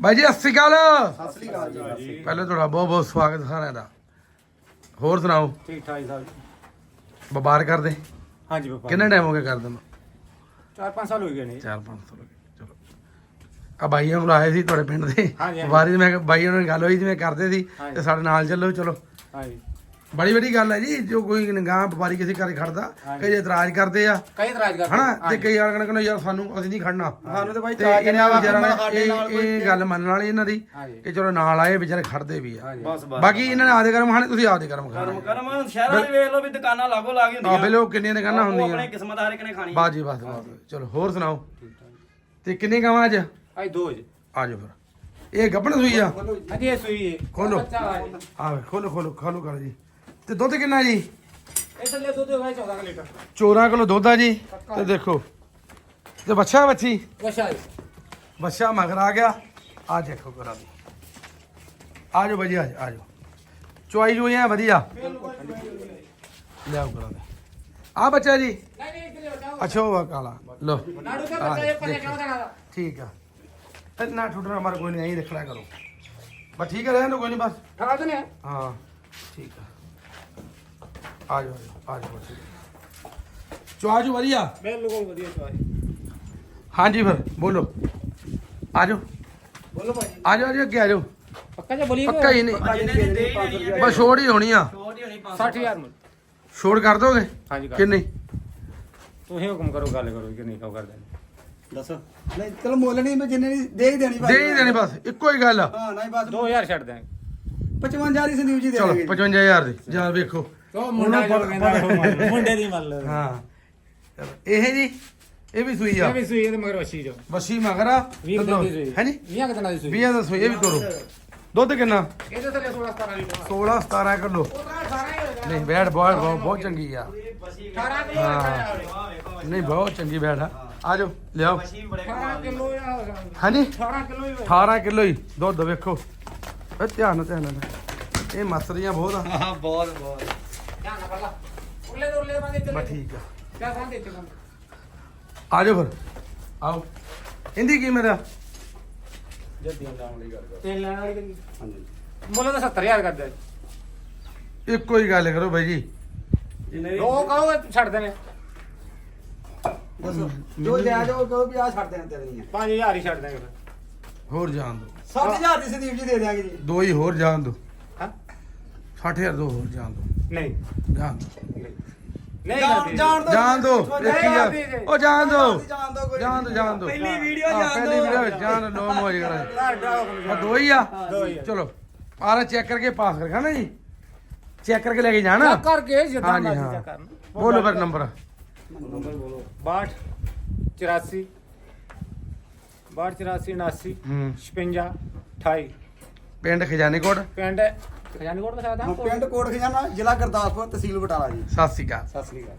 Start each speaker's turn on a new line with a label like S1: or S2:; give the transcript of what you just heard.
S1: ਬਾਈ ਜੀ ਸਤਿ ਸ਼੍ਰੀ ਅਕਾਲ।
S2: ਸਤਿ ਸ੍ਰੀ ਅਕਾਲ ਜੀ
S1: ਪਹਿਲੇ ਤੁਹਾਡਾ ਬਹੁਤ ਬਹੁਤ ਸਵਾਗਤ ਸਾਰਿਆਂ ਦਾ। ਹੋਰ ਸੁਣਾਓ?
S2: ਠੀਕ ਠਾਕ ਸਾਹਿਬ
S1: ਵਪਾਰ ਕਰਦੇ?
S2: ਹਾਂਜੀ ਬਾਬਾ
S1: ਕਿੰਨਾ ਟਾਈਮ ਹੋ ਗਿਆ ਕਰਦੇ ਨੂੰ?
S2: 4-5 ਸਾਲ ਹੋ ਗਏ ਨੇ।
S1: 4-5 ਸਾਲ ਹੋ ਗਏ ਚਲੋ। ਆ ਬਾਈਆਂ ਕੋਲ ਆਏ ਸੀ ਤੁਹਾਡੇ ਪਿੰਡ ਦੇ।
S2: ਹਾਂਜੀ,
S1: ਮੈਂ ਕਿਹਾ ਬਾਈਆਂ ਨਾਲ ਗੱਲ ਹੋਈ ਸੀ ਮੈਂ ਕਰਦੇ ਸੀ। ਤੇ ਸਾਡੇ ਨਾਲ ਚੱਲੋ ਚਲੋ।
S2: ਹਾਂਜੀ।
S1: ਬੜੀ ਵੱਡੀ ਗੱਲ ਹੈ ਜੀ ਜੋ ਕੋਈ ਨਿਗਾਹ ਵਪਾਰੀ ਕਿਸੇ ਘਰੇ ਖੜਦਾ। ਕਈ ਇਤਰਾਜ਼ ਕਰਦੇ ਆ।
S2: ਕਈ ਇਤਰਾਜ਼ ਕਰਦੇ
S1: ਹਨਾ? ਤੇ ਕਈ ਆਣ ਕਹਿੰਦੇ ਯਾਰ ਸਾਨੂੰ ਅਸੀਂ ਨਹੀਂ ਖੜਨਾ।
S3: ਸਾਨੂੰ ਤੇ ਬਾਈ ਚਾਰ ਸਾਡੇ ਨਾਲ
S1: ਇਹ
S3: ਕੋਈ
S1: ਇਹ ਗੱਲ ਮੰਨਣ ਵਾਲੀ ਇਹਨਾਂ ਦੀ ਕਿ ਚਲੋ ਨਾਲ ਆਏ ਵਿਚਾਰੇ ਖੜਦੇ ਵੀ ਆ।
S2: ਹਾਂਜੀ।
S3: ਬਸ ਬਸ।
S1: ਬਾਕੀ ਇਹਨਾਂ ਨੇ ਆਦੇ ਕਰਮ ਖਾਣੇ ਤੁਸੀਂ ਆਦੇ ਕਰਮ ਖਾਣੇ।
S3: ਕਰਮ ਕਰਮ ਸ਼ਹਿਰਾਂ ਦੇ ਵੇਖ ਲਓ ਵੀ ਦੁਕਾਨਾਂ ਲਾਗੋ ਲਾ ਕੇ
S1: ਆ
S3: ਹੁੰਦੀਆਂ।
S1: ਬਿਲੋ ਕਿੰਨੀਆਂ ਦੁਕਾਨਾਂ
S3: ਉਹ
S1: ਹੁੰਦੀਆਂ।
S3: ਆਪਣੇ ਕਿਸਮਤ ਹਰ ਇੱਕ ਨੇ ਖਾਣੀ
S1: ਬਾਜੀ ਬਸ ਬਸ ਚਲੋ ਹੋਰ ਸੁਣਾਓ? ਤੇ ਕਿੰਨੇ ਕਵਾਂ ਅੱਜ?
S2: ਅੱਜ ਦੋ ਜੀ।
S1: ਆ ਜਾਓ ਫਿਰ। ਇਹ ਗੱਬਣ ਸੂਈ ਆ?
S2: ਹਾਂਜੀ ਇਹ ਸੂਈ ਹੈ
S1: ਖੋਲੋ।
S2: ਬੱਚਾ ਆ
S1: ਖੋਲੋ ਖੋਲੋ ਖੋਲੋ ਕਰ ਜੀ। ਤੇ ਦੁੱਧ ਕਿੰਨਾ ਜੀ?
S2: ਇਹ ਥੱਲੇ ਦੁੱਧ ਹੋਗਾ 14 ਲੀਟਰ।
S1: 14 ਕਿਲੋ ਦੁੱਧ ਆ ਜੀ। ਤੇ ਦੇਖੋ। ਤੇ ਬੱਚਾ ਬੱਚੀ
S2: ਜੀ।
S1: ਬੱਚਾ ਮਗਰ ਆ ਗਿਆ। ਆ ਦੇਖੋ ਕਰਾ ਦੀ ਆ ਜਾਓ ਬਾਜੀ ਆ ਜਾਓ, ਆ ਜਾਓ। ਚੁਆਈ ਵਧੀਆ। ਲਿਆਓ ਕਰਾ ਦੇ ਆ ਬੱਚਾ ਜੀ? ਅੱਛਾ ਉਹ ਕਾਲਾ। ਲੋ
S2: ਦਾ
S1: ਦੇਖੋ। ਠੀਕ ਆ। ਨਾ ਠੁੱਟਣਾ ਮਾਰ ਕੋਈ ਨਹੀਂ ਐਂ ਰੱਖਣਾ ਕਰੋ। ਬਸ ਠੀਕ ਹੈ ਰਹਿਣ ਦਿਓ ਕੋਈ ਨਹੀਂ ਬਸ।
S2: ਦਨੇ
S1: ਹਾਂ ਠੀਕ ਆ। ਆ ਜਾਓ ਆ ਜਾਓ ਆ ਜਾਓ ਚੁਆਜੂ ਵਧੀਆ?
S2: ਬਿਲਕੁਲ ਵਧੀਆ ਚੋਈ
S1: ਹਾਂਜੀ ਫਿਰ ਬੋਲੋ। ਆ ਜਾਓ।
S2: ਬੋਲੋ ਭਾਈ
S1: ਆ ਜਾਓ ਆ ਜਾਓ ਅੱਗੇ ਆ ਜਾਓ।
S2: ਪੱਕਾ ਜੇ ਬੋਲੀ
S1: ਪੱਕਾ ਹੀ ਨਹੀਂ।
S3: ਜਿਹਨੇ ਦੀ ਹੀ ਹੈ
S1: ਬਸ ਛੋੜ ਹੀ ਹੋਣੀ ਆ।
S3: ਛੋਟੀ ਹੋਣੀ
S2: 60000 ਮਿਲ।
S1: ਛੋੜ ਕਰ ਦੋਗੇ?
S2: ਹਾਂਜੀ ਕਰ।
S1: ਕਿੰਨੀ?
S2: ਤੁਸੀਂ ਹੁਕਮ ਕਰੋ ਗੱਲ ਕਰੋ ਕਿ ਨਹੀਂ ਕਹੋ ਕਰਦੇ
S3: ਦੱਸ।
S4: ਨਹੀਂ ਚਲੋ ਮੁੱਲ ਨਹੀਂ ਮੈਂ ਜਿੰਨੇ ਨਹੀਂ ਦੇ ਹੀ ਦੇਣੀ
S1: ਦੇ ਹੀ ਦੇਣੀ ਬਸ ਇੱਕੋ ਹੀ ਗੱਲ ਆ।
S4: ਹਾਂ ਨਹੀਂ ਬਸ।
S2: 2000 ਛੱਡ ਦਾਂਗੇ
S4: 55 ਦੀ ਸੰਦੀਪ ਜੀ ਦੇ
S1: ਚਲੋ
S4: ਦੇਣਗੇ
S1: 55000 ਦੀ। ਜਾ ਵੇਖੋ।
S2: ਉਹ ਮੁੰਡਾ ਜੋ ਕਹਿੰਦਾ ਉਹ ਮੰਨ ਲਓ। ਮੁੰਡੇ ਦੀ ਮੰਨ ਲਓ।
S1: ਹਾਂ। ਚਲੋ ਇਹ ਜੀ ਇਹ ਵੀ ਸੂਈ ਆ।
S2: ਇਹ ਵੀ ਸੂਈ ਇਹਦੇ ਮਗਰ ਵਸ਼ੀ ਜੋ।
S1: ਬੱਸੀ ਮਗਰਾ
S2: ਵੀਹ ਦਿਨ ਦੀ ਸੂਈ।
S1: ਹੈ ਜੀ
S2: 20 ਦਿਨਾਂ ਦੀ ਸੂਈ।
S1: 20 ਦਾ ਸੂਈ ਇਹ ਵੀ ਤੋਰੋ ਦੁੱਧ ਕਿੰਨਾ?
S2: ਇਹਦੇ ਥੱਲੇ 16 17 ਲੀਟਰ।
S1: 16 17 ਕਿਲੋ।
S2: ਉਹ ਤਾਂ 18 ਹੀ ਹੋਏਗਾ।
S1: ਨਹੀਂ ਬੈੜ ਬਹੁਤ ਬਹੁਤ ਬਹੁਤ ਚੰਗੀ ਆ।
S2: 18 ਕਿਲੋ
S1: ਹਾਂ। ਨਹੀਂ ਬਹੁਤ ਚੰਗੀ ਬੈੜ ਆ। ਆ ਜਾਓ ਲਿਆਓ।
S3: ਮਸ਼ੀਨ ਬੜੇ
S2: 18 ਕਿਲੋ ਆ
S1: ਹਾਂਜੀ
S2: 18 ਕਿਲੋ ਹੀ ਹੋਏਗਾ
S1: 18 ਕਿਲੋ ਹੀ। ਦੁੱਧ ਵੇਖੋ। ਇਹ ਧਿਆਨ ਨਾਲ ਧਿਆਨ ਨਾਲ। ਇਹ ਮਸਰੀਆਂ ਬਹੁਤ ਆ।
S3: ਹਾਂ ਬਹੁਤ ਬਹੁਤ।
S2: ਧਿਆਨ ਨਾਲ ਪੜਲਾ ਉਰਲੇ ਤੋਂ ਉਰਲੇ ਬੰਦੇ
S1: ਬਸ
S2: ਚੱਲੇ
S1: ਠੀਕ ਆ।
S2: ਕਿਆ ਸਾਂ ਦੇ ਤੇ
S1: ਆ ਜਾਓ ਫਿਰ। ਆਓ। ਇਹਦੀ ਕੀ ਮੇਰਾ?
S3: ਜੱਦੀਆਂ ਲਾਉਣ ਲਈ ਗੱਲ
S2: ਤੇਲ ਲੈਣ ਵਾਲੀ ਕਿੰਨੀ
S3: ਹਾਂਜੀ।
S2: ਮੁੱਲ ਤਾਂ 70000 ਕਰਦਾ
S1: ਇੱਕੋ ਹੀ ਗੱਲ ਕਰੋ ਬਾਈ ਜੀ।
S3: ਜਿੰਨੇ
S2: ਦੋ ਕਹੋਗੇ ਛੱਡ ਦੇਣੇ।
S4: ਦੱਸੋ। ਜੋ ਲੈ ਜਾਓ ਕਹੋ ਵੀ ਆ ਛੱਡ ਦੇਣ ਤੇਰੇ ਦੀਆਂ।
S2: 5000 ਹੀ ਛੱਡ ਦਾਂਗੇ ਫਿਰ।
S1: ਹੋਰ ਜਾਣ ਦੋ।
S4: 7000 ਦੀ ਸੰਦੀਪ ਜੀ ਦੇ ਦਿਆਂਗੇ ਜੀ।
S1: ਦੋ ਹੀ ਹੋਰ ਜਾਣ ਦੋ।
S2: ਹਾਂ।
S1: 60000 ਦੋ ਹੋਰ ਜਾਣ ਦੋ।
S2: ਨਹੀਂ।
S1: ਜਾਣ
S2: ਨਹੀਂ
S4: ਜਾਣ। ਜਾਣ ਦੋ।
S1: ਜਾਣ ਦੋ। ਦੇਖੀ ਜਾ ਉਹ ਜਾਣ ਦੋ।
S4: ਜਾਣ ਦੋ ਕੋਈ।
S1: ਜਾਣ ਦੋ ਜਾਣ ਦੋ।
S3: ਪਹਿਲੀ ਵੀਡੀਓ
S1: ਹਾਂ,
S3: ਜਾਣ
S1: ਪਹਿਲੀ
S3: ਦੋ।
S1: ਵੀਡੀਓ ਜਾਣ ਲੋ ਮੋਜ ਕਰਾ
S2: ਤੁਹਾਡਾ ਹੁਕਮ
S1: ਆ ਦੋ ਹੀ ਆ।
S2: ਦੋ ਹੀ ਆ।
S1: ਚਲੋ ਆਰਾ ਚੈੱਕ ਕਰਕੇ ਪਾਸ ਕਰ ਨਾ ਜੀ? ਚੈੱਕ ਕਰਕੇ ਲੈ ਕੇ ਜਾਣਾ?
S2: ਚੈੱਕ ਕਰਕੇ ਜਿੱਦਾਂ
S1: ਹਾਂਜੀ,
S2: ਮਰਜ਼ੀ
S1: ਹਾਂ।
S2: ਚੈੱਕ ਕਰਨਾ।
S1: ਬੋਲੋ ਫਿਰ ਨੰਬਰ।
S3: ਨੰਬਰ ਬੋਲੋ।
S2: 62 84 62 84 79
S1: ਹੂੰ।
S2: 56 28
S1: ਪਿੰਡ ਖਜ਼ਾਨੇ ਕੋਟ
S2: ਪਿੰਡ ਖਜ਼ਾਨੇਕੋਟ ਦਾ ਸਾਦਾ
S4: ਪਿੰਡ ਕੋਟ ਖਜ਼ਾਨਾ ਜ਼ਿਲ੍ਹਾ ਗੁਰਦਾਸਪੁਰ ਤਹਿਸੀਲ ਬਟਾਲਾ ਜੀ।
S1: ਸਤਿ ਸ਼੍ਰੀ ਅਕਾਲ।
S2: ਸਤਿ ਸ੍ਰੀ ਅਕਾਲ।